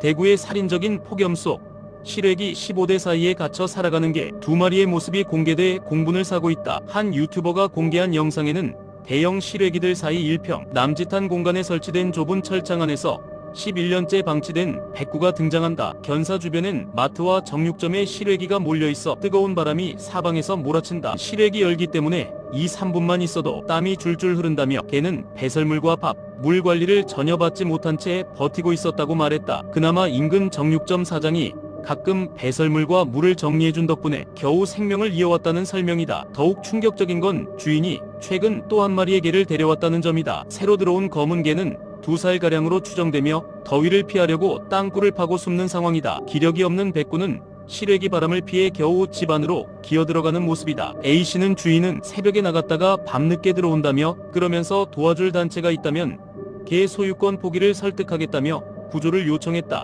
대구의 살인적인 폭염 속 시래기 15대 사이에 갇혀 살아가는 게 두 마리의 모습이 공개돼 공분을 사고 있다. 한 유튜버가 공개한 영상에는 대형 시래기들 사이 1평 남짓한 공간에 설치된 좁은 철창 안에서 11년째 방치된 백구가 등장한다. 견사 주변엔 마트와 정육점에 시래기가 몰려있어 뜨거운 바람이 사방에서 몰아친다. 시래기 열기 때문에 2, 3분만 있어도 땀이 줄줄 흐른다며 걔는 배설물과 밥, 물 관리를 전혀 받지 못한 채 버티고 있었다고 말했다. 그나마 인근 정육점 사장이 가끔 배설물과 물을 정리해준 덕분에 겨우 생명을 이어왔다는 설명이다. 더욱 충격적인 건 주인이 최근 또 한 마리의 개를 데려왔다는 점이다. 새로 들어온 검은 개는 두 살가량으로 추정되며 더위를 피하려고 땅굴을 파고 숨는 상황이다. 기력이 없는 백구는 시래기 바람을 피해 겨우 집 안으로 기어 들어가는 모습이다. A씨는 주인은 새벽에 나갔다가 밤늦게 들어온다며 그러면서 도와줄 단체가 있다면 개 소유권 포기를 설득하겠다며 구조를 요청했다.